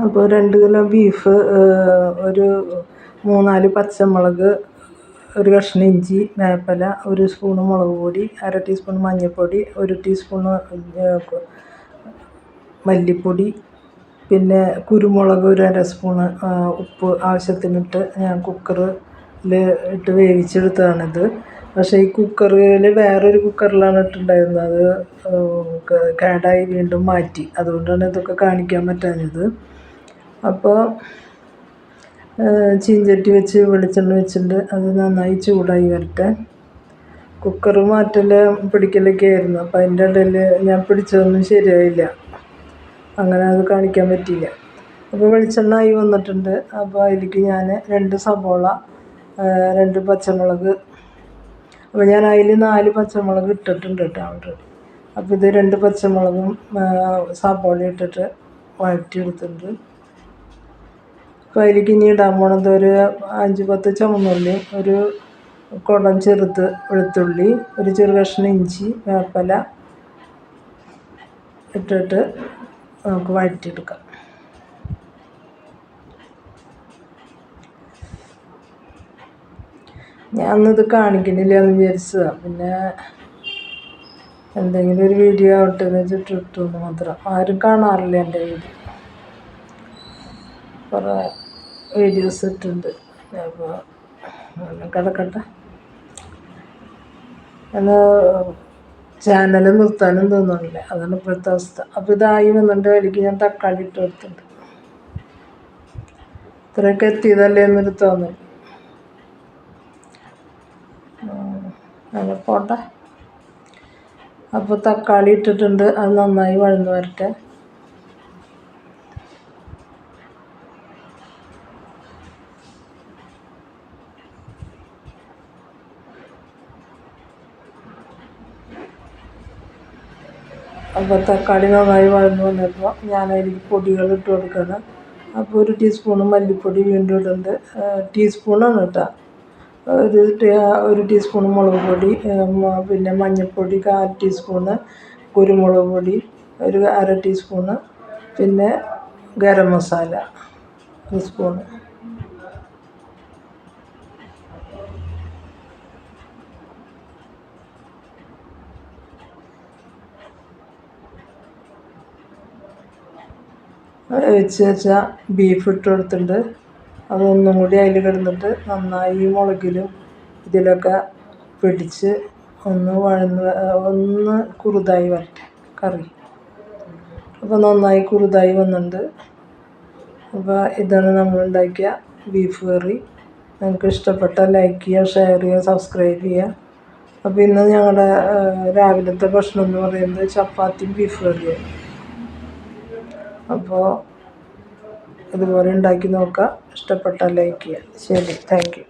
അപ്പോൾ രണ്ട് kilo beef ഒരു മൂന്നാൽ പച്ചമുളക് ഒരു കഷ്ണം ഇഞ്ചി വേപ്പില ഒരു സ്പൂണ് മുളക് പൊടി അര ടീസ്പൂൺ മഞ്ഞൾപ്പൊടി ഒരു ടീസ്പൂണ് മല്ലിപ്പൊടി പിന്നെ കുരുമുളക് ഒരു അര സ്പൂണ് ഉപ്പ് ആവശ്യത്തിനിട്ട് ഞാൻ കുക്കറിൽ ഇട്ട് വേവിച്ചെടുത്തതാണിത്. പക്ഷേ ഈ കുക്കറിൽ വേറൊരു കുക്കറിലാണ് ഇട്ടിട്ടുണ്ടായിരുന്നത്. അത് കേടായി വീണ്ടും മാറ്റി. അതുകൊണ്ടാണ് ഇതൊക്കെ കാണിക്കാൻ പറ്റാഞ്ഞത്. അപ്പോൾ ചീഞ്ചട്ടി വെച്ച് വെളിച്ചെണ്ണ വെച്ചിട്ട് അത് നന്നായി ചൂടായി വരട്ടെ. കുക്കർ മാറ്റൽ പിടിക്കലൊക്കെ ആയിരുന്നു. അപ്പോൾ അതിന്റെ ഇടയിൽ ഞാൻ പിടിച്ചതൊന്നും ശരിയായില്ല. അങ്ങനെ അത് കാണിക്കാൻ പറ്റിയില്ല. അപ്പോൾ വെളിച്ചെണ്ണ ആയി വന്നിട്ടുണ്ട്. അപ്പോൾ അതിലേക്ക് ഞാൻ രണ്ട് സബോള രണ്ട് പച്ചമുളക്. അപ്പോൾ ഞാൻ അതിൽ നാല് പച്ചമുളക് ഇട്ടിട്ടുണ്ട് കേട്ടോ ഓൾറെഡി അപ്പോൾ ഇത് രണ്ട് പച്ചമുളകും സബോള ഇട്ടിട്ട് വഴറ്റിയെടുത്തിട്ടുണ്ട്. അപ്പോൾ അതിലേക്ക് ഇനി ഇടാൻ പോണത് ഒരു അഞ്ച് പത്ത് ചുമന്നുള്ളി ഒരു കുടം ചെറുത് വെളുത്തുള്ളി ഒരു ചെറു കഷ്ണം ഇഞ്ചി വേപ്പില ഇട്ടിട്ട് നമുക്ക് വഴറ്റിയെടുക്കാം. ഞാൻ അന്നിത് കാണിക്കണില്ല എന്ന് വിചാരിച്ചതാണ് പിന്നെ എന്തെങ്കിലും ഒരു വീഡിയോ ആവട്ടെ എന്ന് വെച്ചിട്ട് ഇട്ടു മാത്രം. ആരും കാണാറില്ല എന്റെ വീഡിയോ. കുറേ വീഡിയോസ് ഇട്ടിട്ടുണ്ട്. അപ്പോൾ കിടക്കട്ടെ. എന്ന് ചാനൽ നിർത്താനും തോന്നുന്നില്ല. അതാണ് ഇപ്പോഴത്തെ അവസ്ഥ. അപ്പോൾ ഇതായി വന്നിട്ട് എനിക്ക് ഞാൻ തക്കാളി ഇട്ട് കൊടുത്തിട്ടുണ്ട്. ഇത്രയൊക്കെ എത്തിയതല്ലേ എന്നൊരു തോന്നൽ. പോട്ടെ. അപ്പോൾ തക്കാളി ഇട്ടിട്ടുണ്ട്. അത് നന്നായി വഴന്ന് വരട്ടെ. അപ്പോൾ തക്കാളി നന്നായി വഴന്നു വന്നപ്പോൾ അതിലേക്ക് പൊടികൾ ഇട്ട് കൊടുക്കണം അപ്പോൾ ഒരു ടീസ്പൂണ് മല്ലിപ്പൊടി വീണ്ടും ഇടുന്നുണ്ട്. ടീസ്പൂണാണ് കേട്ടോ ഒരു ഒരു ടീസ്പൂൺ മുളക് പൊടി പിന്നെ മഞ്ഞൾപ്പൊടി കാൽ ടീസ്പൂണ് കുരുമുളക് പൊടി ഒരു അര ടീസ്പൂണ് പിന്നെ ഗരം മസാല ഒരു സ്പൂണ് വെച്ച് വെച്ച ബീഫ് ഇട്ട് കൊടുത്തിട്ടുണ്ട്. അതൊന്നും കൂടി അതിൽ കിടന്നിട്ട് നന്നായി മുളകിലും ഇതിലൊക്കെ പിടിച്ച് ഒന്ന് വഴന്ന് ഒന്ന് കുറുതായി വരട്ടെ കറി. അപ്പോൾ നന്നായി കുറുതായി വന്നിട്ടുണ്ട്. അപ്പോൾ ഇതാണ് നമ്മൾ ഉണ്ടാക്കിയ ബീഫ് കറി. നിങ്ങൾക്ക് ഇഷ്ടപ്പെട്ട ലൈക്ക് ചെയ്യുക ഷെയർ ചെയ്യുക സബ്സ്ക്രൈബ് ചെയ്യുക. അപ്പോൾ ഇന്ന് ഞങ്ങളുടെ രാവിലത്തെ ഭക്ഷണം എന്ന് പറയുന്നത് ചപ്പാത്തിയും ബീഫ് കറിയാണ് അപ്പോൾ ഇതുപോലെ ഉണ്ടാക്കി നോക്കുക. ഇഷ്ടപ്പെട്ടാൽ ലൈക്ക് ചെയ്യുക. ശരി. Thank you